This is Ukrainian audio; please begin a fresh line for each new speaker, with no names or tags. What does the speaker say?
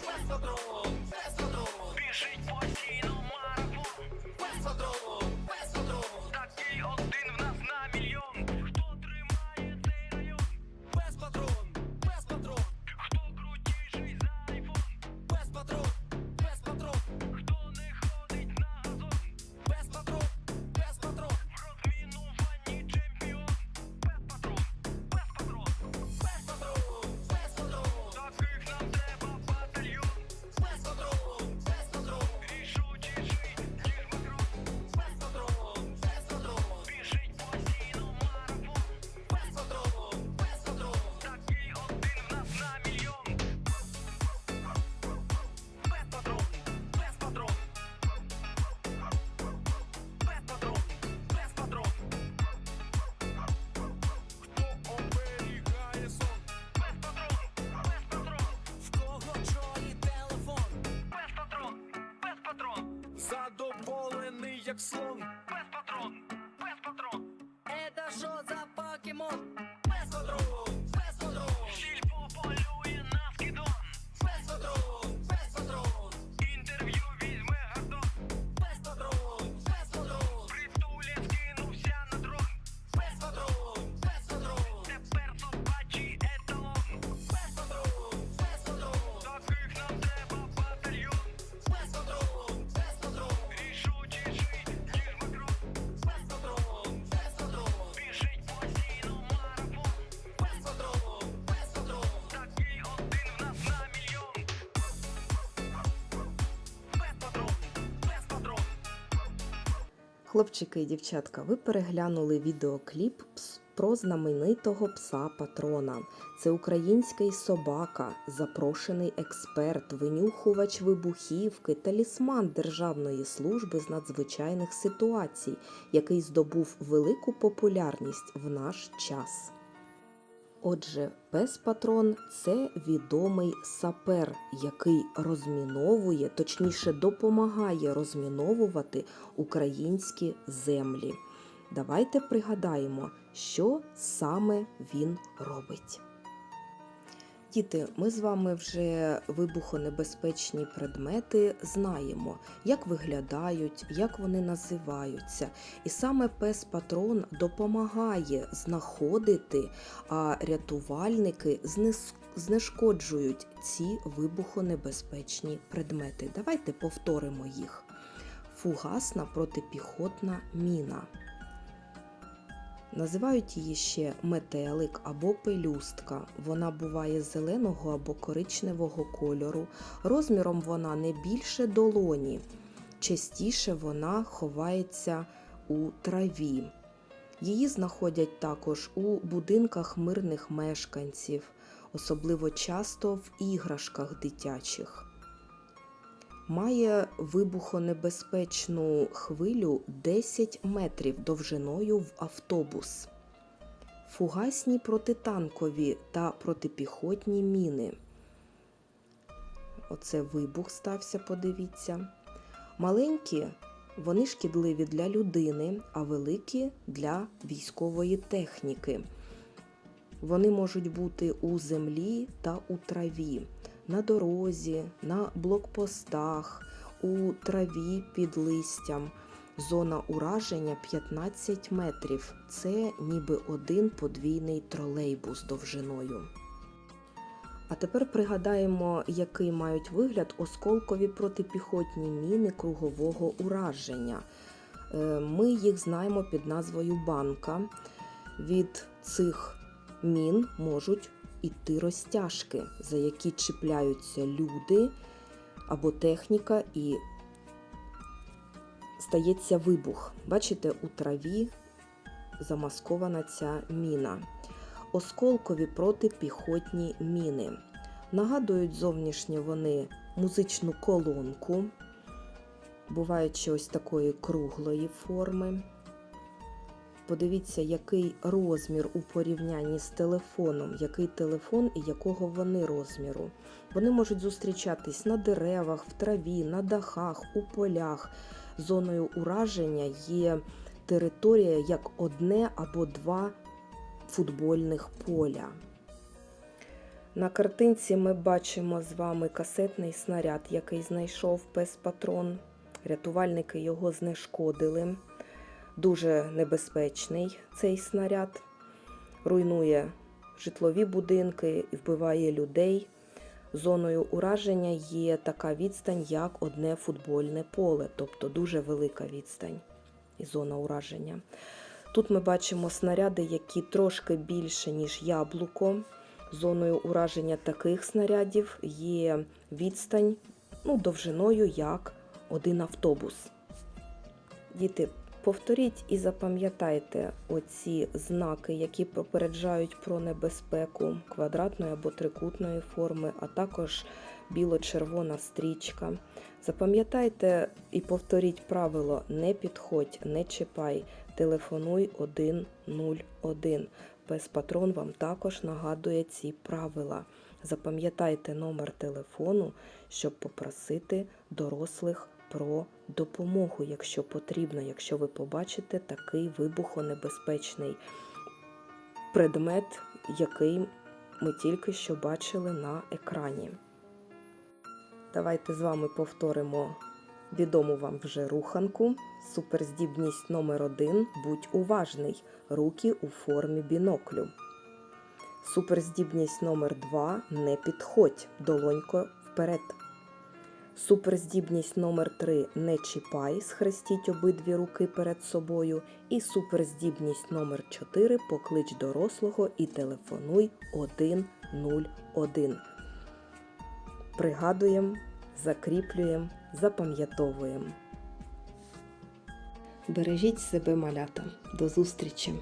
Пес-патрон, пес-патрон,
Біжить постійно
як слон,
Хлопчики і дівчатка, ви переглянули відеокліп про знаменитого пса патрона. Це український собака, запрошений експерт, винюхувач вибухівки, талісман Державної служби з надзвичайних ситуацій, який здобув велику популярність в наш час. Отже, пес патрон це відомий сапер, який розміновує, точніше допомагає розміновувати українські землі. Давайте пригадаємо, що саме він робить. Діти, ми з вами вже вибухонебезпечні предмети знаємо, як виглядають, як вони називаються. І саме пес патрон допомагає знаходити, а рятувальники знешкоджують ці вибухонебезпечні предмети. Давайте повторимо їх. Фугасна протипіхотна міна. Називають її ще метелик або пелюстка. Вона буває зеленого або коричневого кольору. Розміром вона не більше долоні. Частіше вона ховається у траві. Її знаходять також у будинках мирних мешканців, особливо часто в іграшках дитячих. Має вибухонебезпечну хвилю 10 метрів довжиною в автобус. Фугасні протитанкові та протипіхотні міни. Оце вибух стався, подивіться. Маленькі вони шкідливі для людини, а великі для військової техніки. Вони можуть бути у землі та у траві, на дорозі, на блокпостах, у траві під листям. Зона ураження 15 метрів. Це ніби один подвійний тролейбус довжиною. А тепер пригадаємо, який мають вигляд осколкові протипіхотні міни кругового ураження. Е, Ми їх знаємо під назвою банка. Від цих мін можуть іти розтяжки, за які чіпляються люди або техніка, і стається вибух. Бачите, у траві замаскована ця міна. Осколкові протипіхотні міни. Нагадують зовнішнє вони музичну колонку, бувають ще ось такої круглої форми. Подивіться, який розмір у порівнянні з телефоном, який телефон і якого вони розміру. Вони можуть зустрічатись на деревах, в траві, на дахах, у полях. Зоною ураження є територія як одне або два футбольних поля. На картинці ми бачимо з вами касетний снаряд, який знайшов пес патрон. Рятувальники його знешкодили. Дуже небезпечний цей снаряд. Руйнує житлові будинки вбиває людей. Зоною ураження є така відстань, як одне футбольне поле, тобто дуже велика відстань і зона ураження. Тут ми бачимо снаряди, які трошки більше, ніж яблуко. Зоною ураження таких снарядів є відстань ну, довжиною як один автобус. Діти, повторіть і запам'ятайте оці знаки, які попереджають про небезпеку квадратної або трикутної форми, а також біло-червона стрічка. Запам'ятайте і повторіть правило: не підходь, не чіпай, телефонуй 101. Пес патрон вам також нагадує ці правила. Запам'ятайте номер телефону, щоб попросити дорослих про допомогу, якщо потрібно, якщо ви побачите такий вибухонебезпечний предмет, який ми тільки що бачили на екрані. Давайте з вами повторимо відому вам вже руханку. Суперздібність номер 1 Будь уважний. Руки у формі біноклю. Суперздібність номер 2 Не підходь. Долонько вперед. Суперздібність номер 3 Не чіпай. Схрестіть обидві руки перед собою. І суперздібність номер 4 Поклич дорослого і телефонуй 101. Пригадуємо, закріплюємо, запам'ятовуємо. Бережіть себе, малята. До зустрічі!